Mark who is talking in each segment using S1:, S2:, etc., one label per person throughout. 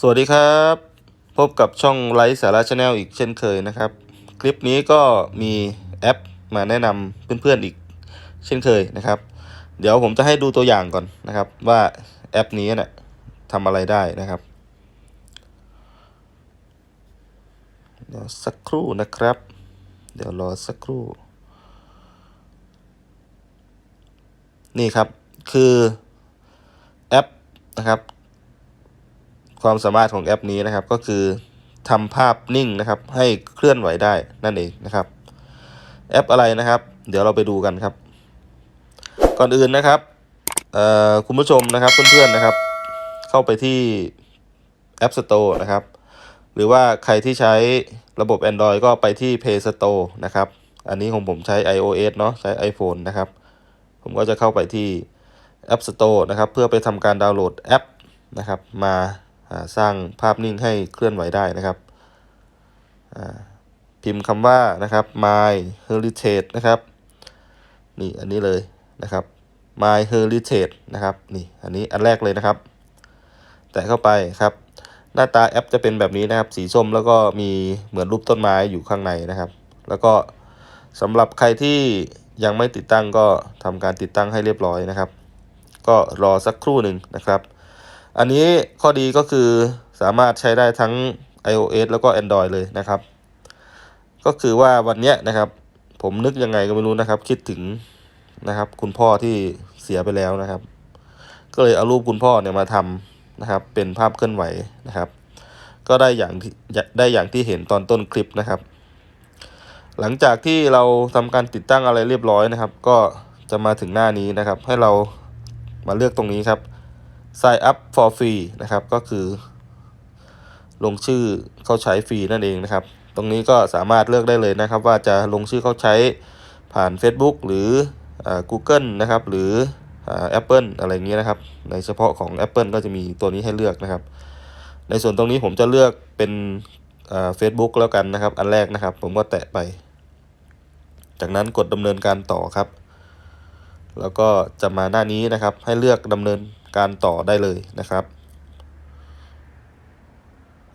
S1: สวัสดีครับ พบกับช่องไลฟ์สาระชาแนลอีกเช่นเคยนะครับ คลิปนี้ก็มีแอปมาแนะนำเพื่อนๆอีกเช่นเคยนะครับ เดี๋ยวผมจะให้ดูตัวอย่างก่อนนะครับ ว่าแอปนี้นะ่ะทำอะไรได้นะครับเดี๋ยวสักครู่นะครับ เดี๋ยวรอสักครู่ นี่ครับคือแอปนะครับ ความสามารถของแอปนี้นะครับ ก็คือทำภาพนิ่งนะครับ ให้เคลื่อนไหวได้นั่นเองนะครับ แอปอะไรนะครับ เดี๋ยวเราไปดูกันครับ ก่อนอื่นนะครับคุณผู้ชมนะครับเพื่อนๆนะครับ เข้าไปที่ App Store นะครับ หรือว่าใครที่ใช้ระบบ Android ก็ไปที่ Play Store นะครับ อันนี้ของผมใช้ iOS เนาะใช้ iPhone นะครับ ผมก็จะเข้าไปที่ App Store นะครับ เพื่อไปทำการดาวน์โหลดแอปนะครับ มา สร้างภาพนิ่งให้เคลื่อนไหวได้นะครับพิมพ์คำว่านะครับ my heritage นะครับนี่อันนี้เลยนะครับ my heritage นะครับนี่อันนี้อันแรกเลยนะครับ แตะเข้าไปครับ หน้าตาแอปจะเป็นแบบนี้นะครับ สีส้มแล้วก็มีเหมือนรูปต้นไม้อยู่ข้างในนะครับ แล้วก็สำหรับใครที่ยังไม่ติดตั้งก็ทำการติดตั้งให้เรียบร้อยนะครับ ก็รอสักครู่หนึ่งนะครับ อันนี้ข้อดีก็คือสามารถใช้ได้ทั้ง iOS แล้วก็ Android เลยนะครับ ก็คือว่าวันเนี้ยนะครับ ผมนึกยังไงก็ไม่รู้นะครับ คิดถึงนะครับ คุณพ่อที่เสียไปแล้วนะครับ ก็เลยเอารูปคุณพ่อเนี่ยมาทำนะครับ เป็นภาพเคลื่อนไหวนะครับ ก็ได้อย่างที่ได้อย่างที่เห็นตอนต้นคลิปนะครับ หลังจากที่เราทำการติดตั้งอะไรเรียบร้อยนะครับ ก็จะมาถึงหน้านี้นะครับ ให้เรามาเลือกตรงนี้ครับ sign up for free นะครับ ก็คือ ลงชื่อเข้าใช้ฟรีนั่นเองนะครับ ตรงนี้ก็สามารถเลือกได้เลยนะครับ ว่าจะลงชื่อเข้าใช้ผ่าน Facebook หรืออ Google นะครับ หรืออ Apple อะไรเงี้ยนะครับ ในเฉพาะของ Apple ก็จะมีตัวนี้ให้เลือกนะครับ ในส่วนตรงนี้ผมจะเลือกเป็นอ่า Facebook แล้วกันนะครับ อันแรกนะครับ ผมก็แตะไป จากนั้นกดดำเนินการต่อครับ แล้วก็จะมาหน้านี้นะครับ ให้เลือกดำเนิน การต่อได้เลยนะครับ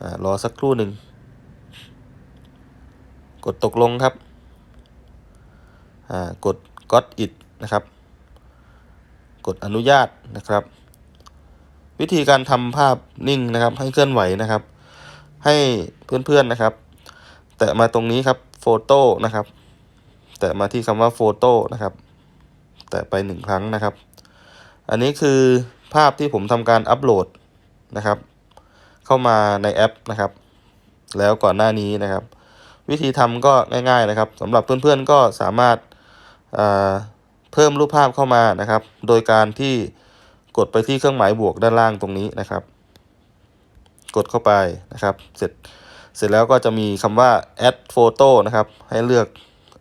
S1: อรอสักครู่หนึ่ง กดตกลงครับกด got it นะครับ กดอนุญาตนะครับ วิธีการทำภาพนิ่งนะครับ ให้เคลื่อนไหวนะครับ ให้เพื่อนๆนะครับ แตะมาตรงนี้ครับโฟโต้นะครับ แตะมาที่คำว่าโฟโต้นะครับ แตะไปหนึ่งครั้งนะครับ อันนี้คือ ภาพที่ผมทำการอัปโหลดนะครับ เข้ามาในแอปนะครับ แล้วก่อนหน้านี้นะครับ วิธีทำก็ง่ายๆนะครับสำหรับเพื่อนๆก็สามารถอ่าเพิ่มรูปภาพเข้ามานะครับ โดยการที่กดไปที่เครื่องหมายบวกด้านล่างตรงนี้นะครับ กดเข้าไปนะครับ เสร็จเสร็จแล้วก็จะมีคำว่า add photo นะครับ ให้เลือก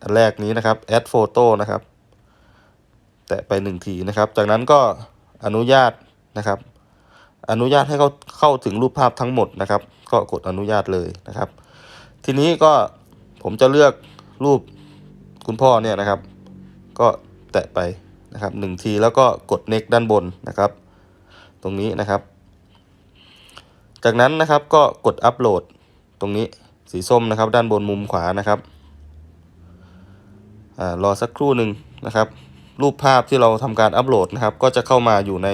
S1: อันแรกนี้นะครับ add photo นะครับ แตะไปหนึ่งทีนะครับ จากนั้นก็ อนุญาตนะครับ อนุญาตให้เขาเข้าถึงรูปภาพทั้งหมดนะครับ ก็กดอนุญาตเลยนะครับ ทีนี้ก็ผมจะเลือกรูปคุณพ่อเนี่ยนะครับ ก็แตะไปนะครับหนึ่งทีแล้วก็กด next ด้านบนนะครับ ตรงนี้นะครับ จากนั้นนะครับก็กดอัปโหลดตรงนี้สีส้มนะครับ ด้านบนมุมขวานะครับอ่ารอสักครู่หนึ่งนะครับ รูปภาพที่เราทำการอัปโหลดนะครับ ก็จะเข้ามาอยู่ใน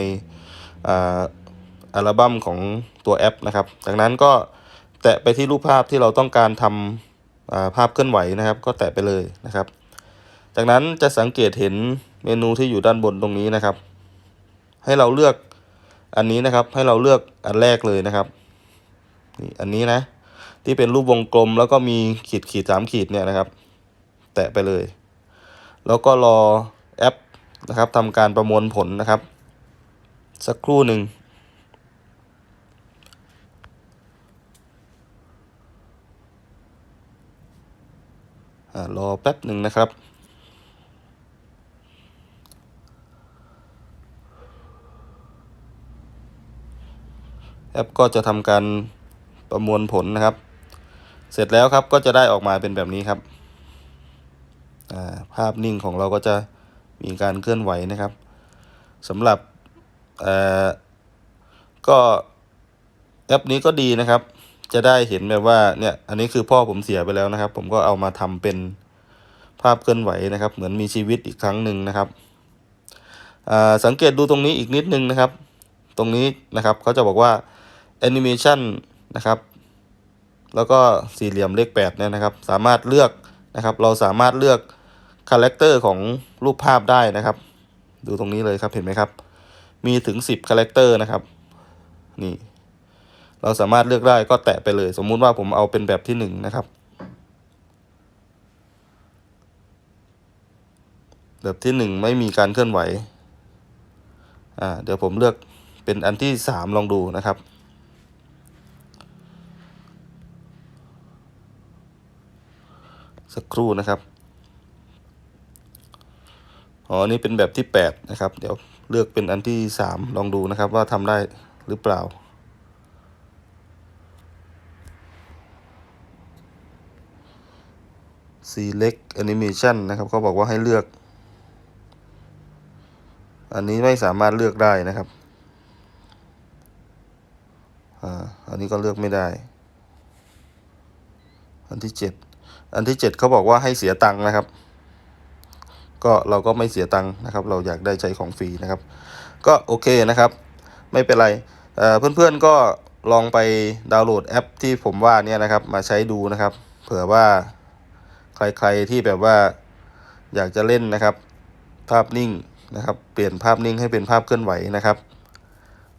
S1: อัลบั้มของตัวแอปนะครับ จากนั้นก็แตะไปที่รูปภาพที่เราต้องการทำภาพเคลื่อนไหวนะครับ ก็แตะไปเลยนะครับ จากนั้นจะสังเกตเห็นเมนูที่อยู่ด้านบนตรงนี้นะครับ ให้เราเลือกอันนี้นะครับ ให้เราเลือกอันแรกเลยนะครับนี่อันนี้นะ ที่เป็นรูปวงกลมแล้วก็มีขีดขีดสามขีดเนี่ยนะครับ แตะไปเลย แล้วก็รอ แอปนะครับทำการประมวลผลนะครับ สักครู่หนึ่งรอแป๊บหนึ่งนะครับแอปก็จะทำการประมวลผลนะครับ เสร็จแล้วครับก็จะได้ออกมาเป็นแบบนี้ครับ ภาพนิ่งของเราก็จะ มีการเคลื่อนไหวนะครับสำหรับเออก็แอปนี้ก็ดีนะครับ จะได้เห็นแบบว่าเนี่ยอันนี้คือพ่อผมเสียไปแล้วนะครับ ผมก็เอามาทำเป็นภาพเคลื่อนไหวนะครับ เหมือนมีชีวิตอีกครั้งหนึ่งนะครับสังเกตดูตรงนี้อีกนิดนึงนะครับ ตรงนี้นะครับเขาจะบอกว่า Animation นะครับแล้วก็สี่เหลี่ยมเลข8เนี่ยนะครับ สามารถเลือกนะครับ เราสามารถเลือก คาแรคเตอร์ของรูปภาพได้นะครับ ดูตรงนี้เลยครับเห็นไหมครับ มีถึง 10คาแรคเตอร์นะครับ นี่ เราสามารถเลือกได้ก็แตะไปเลย สมมุติว่าผมเอาเป็นแบบที่หนึ่งนะครับ แบบที่หนึ่งไม่มีการเคลื่อนไหวอ่าเดี๋ยวผมเลือกเป็นอันที่สามลองดูนะครับสักครู่นะครับ อ๋อนี่เป็นแบบที่แปดนะครับ เดี๋ยวเลือกเป็นอันที่สามลองดูนะครับว่าทำได้หรือเปล่า select animation นะครับเขาบอกว่าให้เลือก อันนี้ไม่สามารถเลือกได้นะครับอ่าอันนี้ก็เลือกไม่ได้ อันที่เจ็ดอันที่เจ็ดเขาบอกว่าให้เสียตังค์นะครับ ก็เราก็ไม่เสียตังค์นะครับ เราอยากได้ใช้ของฟรีนะครับ ก็โอเคนะครับ ไม่เป็นไรเพื่อนๆก็ลองไปดาวน์โหลดแอปที่ผมว่าเนี่ยนะครับ มาใช้ดูนะครับ เผื่อว่าใครๆที่แบบว่าอยากจะเล่นนะครับ ภาพนิ่งนะครับ เปลี่ยนภาพนิ่งให้เป็นภาพเคลื่อนไหวนะครับ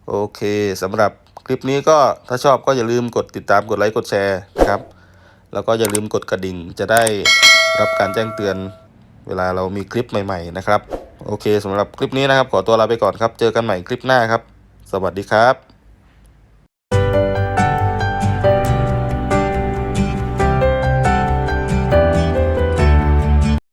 S1: โอเคสำหรับคลิปนี้ก็ถ้าชอบก็อย่าลืมกดติดตามกดไลค์กดแชร์นะครับ แล้วก็อย่าลืมกดกระดิ่งจะได้รับการแจ้งเตือน เวลาเรามีคลิปใหม่ๆนะครับ โอเคสำหรับคลิปนี้นะครับ ขอตัวลาไปก่อนครับ เจอกันใหม่คลิปหน้าครับ สวัสดีครับ